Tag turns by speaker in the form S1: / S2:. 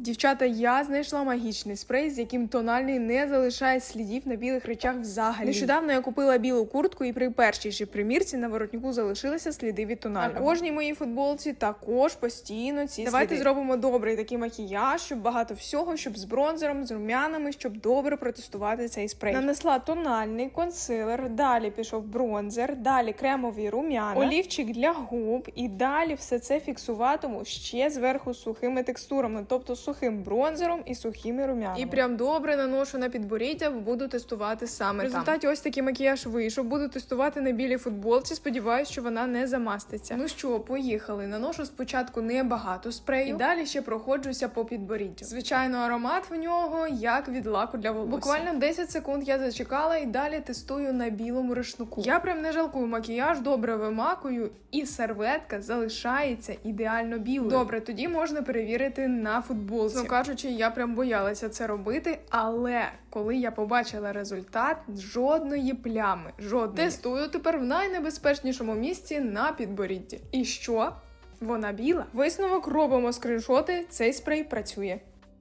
S1: Дівчата, я знайшла магічний спрей, з яким тональний не залишає слідів на білих речах взагалі. Нещодавно я купила білу куртку, і при першій же примірці на воротнику залишилися сліди від тонального. На кожній моїй футболці також постійно ці Давайте
S2: сліди.
S1: зробимо добрий такий макіяж, щоб багато всього, щоб з бронзером, з румянами, щоб добре протестувати цей спрей. Нанесла тональний консилер, далі пішов бронзер, далі кремові румяна, олівчик для губ, і далі все це фіксуватиму ще зверху сухими текстурами, тобто сухим бронзером і сухими румянами. І прям добре наношу на підборіддя, буду тестувати саме В результаті ось такий макіяж вийшов. Буду тестувати на білій футболці. Сподіваюсь, що вона не замаститься. Ну що, поїхали. Наношу спочатку небагато спрею, і далі ще проходжуся по підборіддю. Звичайно, аромат в нього як від лаку для волосся. Буквально 10 секунд я зачекала і далі тестую на білому рушнику. Я прям не жалкую макіяж, добре вимакую, і серветка залишається ідеально білою. Добре, тоді можна перевірити на футболці. Ну кажучи, я прям боялася це робити, але коли я побачила результат, жодної плями, жодної. Тестую тепер в найнебезпечнішому місці на підборідді. І що? Вона біла. Висновок робимо скріншоти. Цей спрей працює.